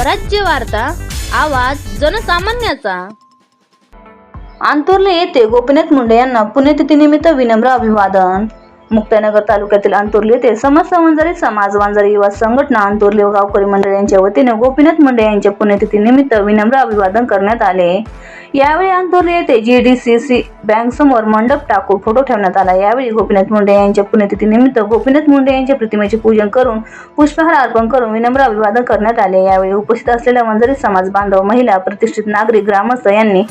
स्वराज्य वार्ता आवाज जनसामान्याचा. आंतुर्ले येथे गोपीनाथ मुंडे यांना पुण्यतिथीनिमित्त विनम्र अभिवादन. मुक्तानगर तालुक्यातील अंतुर्ले येथे समाज वंजारी समाज वंजारी युवा संघटना अंतुर्ले व गावकरी मंडळ यांच्या वतीने गोपीनाथ मुंडे यांच्या पुण्यतिथीनिमित्त विनम्र अभिवादन करण्यात आले. यावेळी अंतुर्ली येथे जीडीसीसी बँक समोर मंडप टाकून फोटो ठेवण्यात आला. यावेळी गोपीनाथ मुंडे यांच्या पुण्यतिथीनिमित्त गोपीनाथ मुंडे यांच्या प्रतिमेचे पूजन करून पुष्पहार अर्पण करून विनम्र अभिवादन करण्यात आले. यावेळी उपस्थित असलेल्या वंजारी समाज बांधव महिला प्रतिष्ठित नागरिक ग्रामस्थ यांनी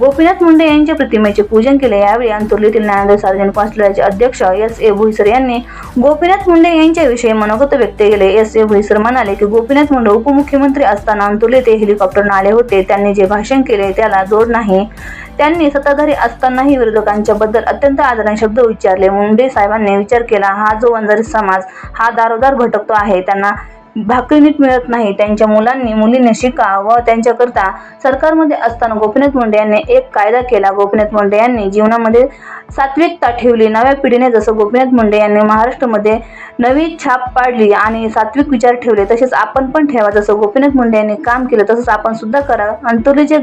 गोपीनाथ मुंडे यांच्या प्रतिमेचे पूजन केले. यावेळी अंतुर्लीतील ज्ञानोदय सार्वजनिक वाचनालयाचे अध्यक्ष एस ए भुईसर यांनी गोपीनाथ मुंडे यांच्याविषयी मनोगत व्यक्त केले. एस ए भुईसर म्हणाले की गोपीनाथ मुंडे उपमुख्यमंत्री असताना अंतुर्ली ते हेलिकॉप्टरनं आले होते. त्यांनी जे भाषण केले त्याला जोड नाही. त्यांनी सत्ताधारी असतानाही विरोधकांच्या बद्दल अत्यंत आदराने शब्द विचारले मुंडे साहेबांनी विचार केला हा जो वंजारी समाज हा दारोदार भटकतो आहे. त्यांना भाकरी नीट मिळत नाही. त्यांच्या मुलांनी मुलीने शिका व त्यांच्याकरता सरकारमध्ये असताना गोपीनाथ मुंडे यांनी एक कायदा केला. गोपीनाथ मुंडे यांनी जीवनामध्ये सात्विकता ठेवली. नव्या पिढीने जसं गोपीनाथ मुंडे यांनी महाराष्ट्रामध्ये नवी छाप पाडली आणि सात्विक विचार ठेवले तसेच आपण पण ठेवा. जसं गोपीनाथ मुंडे यांनी काम केलं तसंच आपण सुद्धा करा. अंतुर्लीचे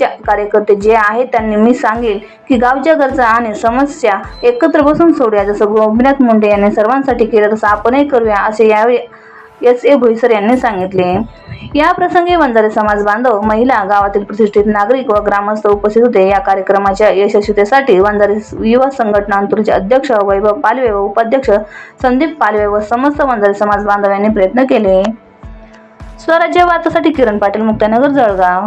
कार्यकर्ते जे आहेत त्यांनी मी सांगेल की गावच्या गरजा आणि समस्या एकत्र बसून सोडूया. जसं गोपीनाथ मुंडे यांनी सर्वांसाठी केलं तसं आपणही करूया असे यावेळी एस ए भोईसर यांनी सांगितले. या प्रसंगी वंजारी समाज बांधव महिला गावातील प्रतिष्ठित नागरिक व ग्रामस्थ उपस्थित होते. या कार्यक्रमाच्या यशस्वीतेसाठी वंजारी युवा संघटना अंतुरचे अध्यक्ष वैभव पालवे व उपाध्यक्ष संदीप पालवे व समस्त वंजारी समाज बांधव यांनी प्रयत्न केले. स्वराज्य वार्तासाठी किरण पाटील मुक्तानगर जळगाव.